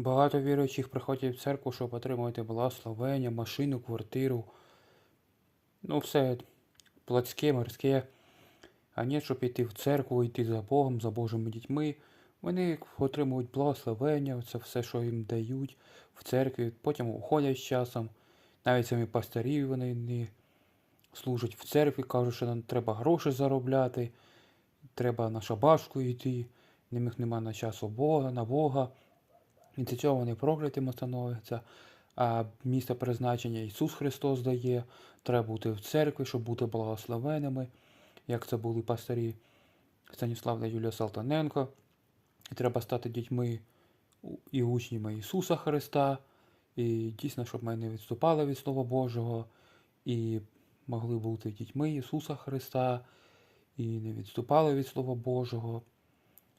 Багато віруючих приходять в церкву, щоб отримувати благословення, машину, квартиру. Ну, все плотське, морське. А ні, щоб йти в церкву, йти за Богом, за Божими дітьми. Вони отримують благословення, це все, що їм дають в церкві, потім уходять з часом. Навіть самі пастирі вони не служать в церкві, кажуть, що нам треба гроші заробляти, треба на шабашку йти, не них нема на часу Бога, на Бога. І для цього вони проклятими становляться. А місце призначення Ісус Христос дає. Треба бути в церкві, щоб бути благословеними, як це були пастирі Станіслав та Юлія Салтаненко. І треба стати дітьми і учнями Ісуса Христа. І дійсно, щоб ми не відступали від Слова Божого, і могли бути дітьми Ісуса Христа, і не відступали від Слова Божого,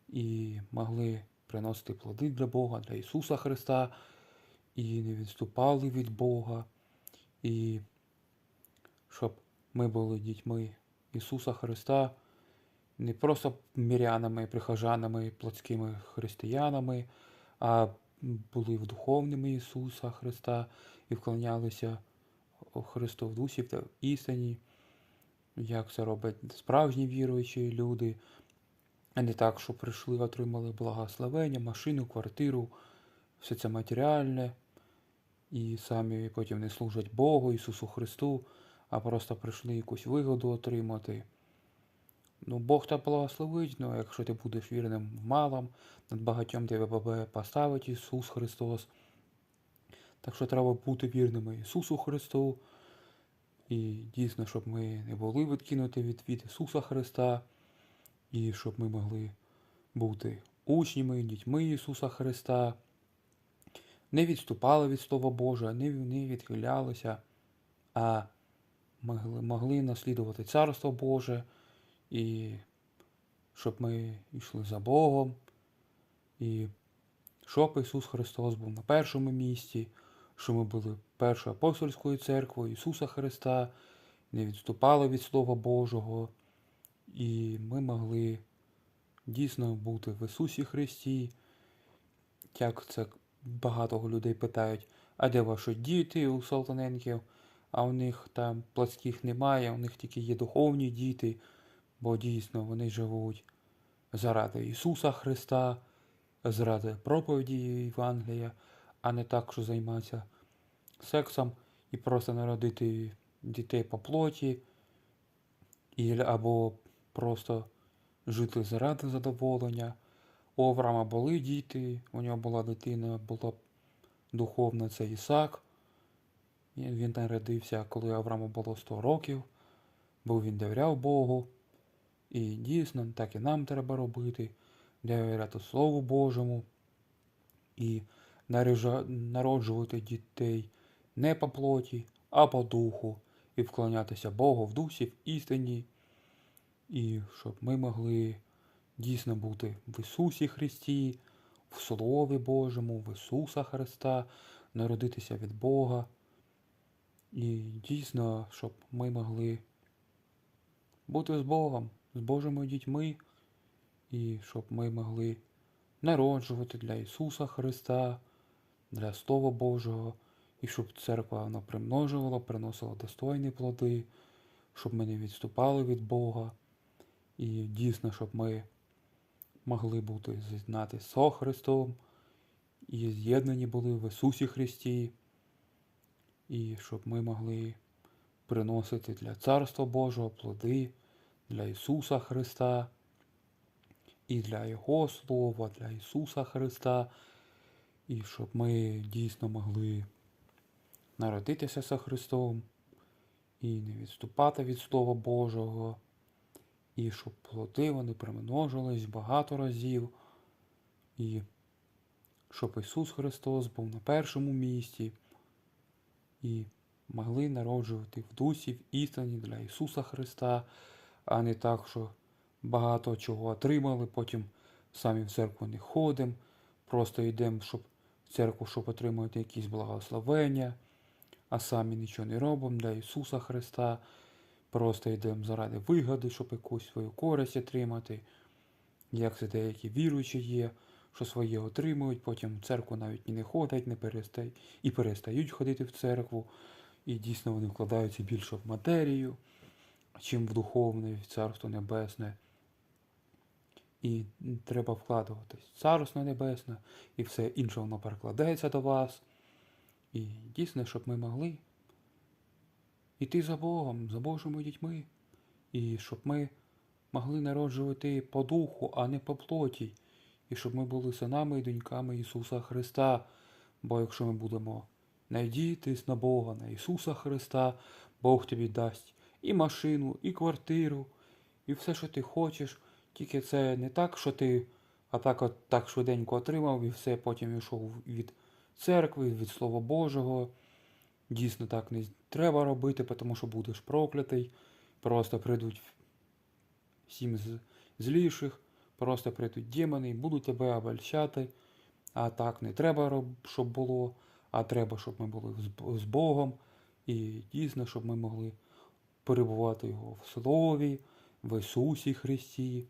і могли приносити плоди для Бога, для Ісуса Христа, і не відступали від Бога, і щоб ми були дітьми Ісуса Христа, не просто мірянами, прихожанами, плотськими християнами, а були в духовними Ісуса Христа і вклонялися Христу в дусі та в істині, як це роблять справжні віруючі люди, а не так, що прийшли, отримали благословення, машину, квартиру, все це матеріальне, і самі потім не служать Богу, Ісусу Христу, а просто прийшли якусь вигоду отримати. Ну, Бог тебе благословить, ну, якщо ти будеш вірним в малом, над багатьом тебе поставить Ісус Христос. Так що треба бути вірними Ісусу Христу. І дійсно, щоб ми не були відкинуті від, від Ісуса Христа, і щоб ми могли бути учнями, дітьми Ісуса Христа, не відступали від Слова Божого, не, відхилялися, а могли, могли наслідувати Царство Боже, і щоб ми йшли за Богом, і щоб Ісус Христос був на першому місці, що ми були першою апостольською церквою Ісуса Христа, не відступали від Слова Божого, і ми могли дійсно бути в Ісусі Христі. Як це багато людей питають, а де ваші діти у Салтаненків? А у них там плотських немає, у них тільки є духовні діти, бо дійсно вони живуть заради Ісуса Христа, заради проповіді Євангелія, а не так, що займатися сексом і просто народити дітей по плоті, або просто жити заради задоволення. У Авраама були діти, у нього була дитина, була духовна, це Ісак. Він народився, коли Аврааму було 100 років, бо він довіряв Богу. І дійсно, так і нам треба робити, довіряти Слову Божому і народжувати дітей не по плоті, а по духу, і вклонятися Богу в дусі, в істині, і щоб ми могли дійсно бути в Ісусі Христі, в Слові Божому, в Ісуса Христа, народитися від Бога. І дійсно, щоб ми могли бути з Богом, з Божими дітьми, і щоб ми могли народжувати для Ісуса Христа, для Слова Божого, і щоб церква вона примножувала, приносила достойні плоди, щоб ми не відступали від Бога. І дійсно, щоб ми могли бути з'єднаті со Христом і з'єднані були в Ісусі Христі, і щоб ми могли приносити для Царства Божого плоди для Ісуса Христа і для Його Слова, для Ісуса Христа, і щоб ми дійсно могли народитися со Христом і не відступати від Слова Божого, і щоб плоди вони примножились багато разів, і щоб Ісус Христос був на першому місці, і могли народжувати в дусі, в істині для Ісуса Христа, а не так, що багато чого отримали, потім самі в церкву не ходимо, просто йдемо, щоб в церкву, щоб отримати якісь благословення, а самі нічого не робимо для Ісуса Христа. Просто йдемо заради вигоди, щоб якусь свою користь отримати. Як це деякі віруючі є, що своє отримують, потім в церкву навіть і не ходять, не перестають, і перестають ходити в церкву. І дійсно вони вкладаються більше в матерію, чим в духовне, в царство небесне. І треба вкладуватись в царство небесне, і все інше воно перекладається до вас. І дійсно, щоб ми могли йти за Богом, за Божими дітьми, і щоб ми могли народжувати по духу, а не по плоті, і щоб ми були синами і доньками Ісуса Христа. Бо якщо ми будемо надіятись на Бога, на Ісуса Христа, Бог тобі дасть і машину, і квартиру, і все, що ти хочеш. Тільки це не так, що ти атак от так швиденько отримав і все, потім йшов від церкви, від Слова Божого. Дійсно так не треба робити, тому що будеш проклятий. Просто прийдуть сім з- зліших, просто прийдуть демони і будуть тебе обольщати. А так не треба, щоб було, а треба, щоб ми були з Богом. І дійсно, щоб ми могли перебувати його в Слові, в Ісусі Христі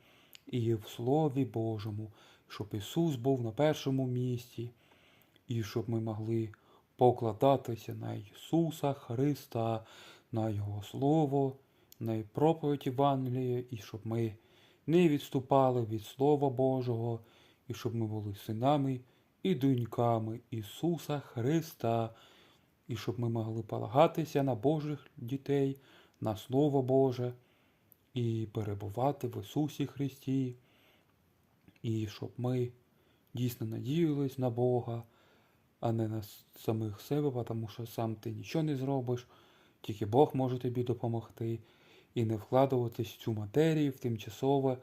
і в Слові Божому, щоб Ісус був на першому місці, і щоб ми могли покладатися на Ісуса Христа, на Його Слово, на проповідь Євангелія, і щоб ми не відступали від Слова Божого, і щоб ми були синами і доньками Ісуса Христа, і щоб ми могли полагатися на Божих дітей, на Слово Боже і перебувати в Ісусі Христі, і щоб ми дійсно надіялись на Бога, а не на самих себе, тому що сам ти нічого не зробиш, тільки Бог може тобі допомогти, і не вкладуватись в цю матерію, в тимчасове.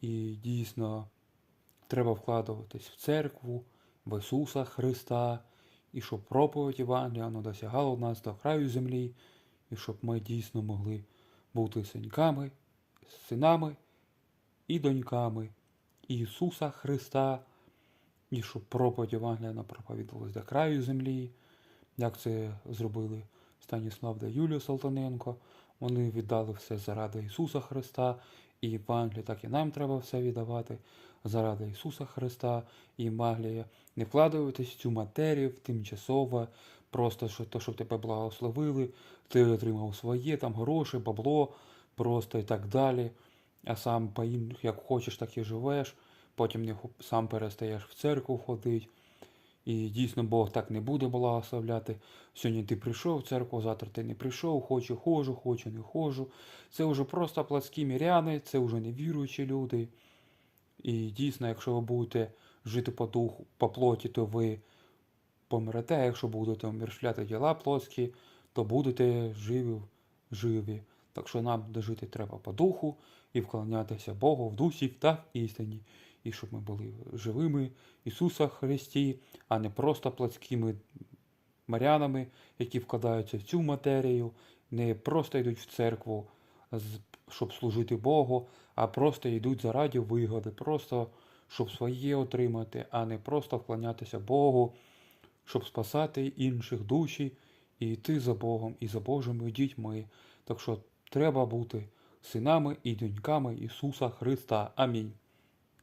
І дійсно треба вкладуватись в церкву, в Ісуса Христа, і щоб проповідь Євангелія воно досягало нас до краю землі, і щоб ми дійсно могли бути синьками, синами і доньками Ісуса Христа, і щоб проповідь Євангелія проповідувалась до краю землі, як це зробили Станіслав та Юлія Салтаненко. Вони віддали все заради Ісуса Христа, і Євангелія, так і нам треба все віддавати заради Ісуса Христа і Євангелія. Не вкладаюватись в цю матерію в тимчасове, просто що то, щоб тебе благословили, ти отримав своє, там гроші, бабло, просто і так далі. А сам по як хочеш, так і живеш, потім не сам перестаєш в церкву ходити. І дійсно Бог так не буде благословляти. Сьогодні ти прийшов в церкву, завтра ти не прийшов, хочу, ходжу, хочу, не ходжу. Це вже просто плотські міряни, це вже невіруючі люди. І дійсно, якщо ви будете жити по духу, по плоті, то ви помрете, якщо будете умершляти діла плотські, то будете живі, живі. Так що нам дожити треба по духу і вклонятися Богу в дусі та в істині. І щоб ми були живими Ісуса Христі, а не просто плотськими марянами, які вкладаються в цю матерію, не просто йдуть в церкву, щоб служити Богу, а просто йдуть заради вигоди, просто щоб своє отримати, а не просто вклонятися Богу, щоб спасати інших душі і йти за Богом і за Божими дітьми. Так що треба бути синами і доньками Ісуса Христа. Амінь.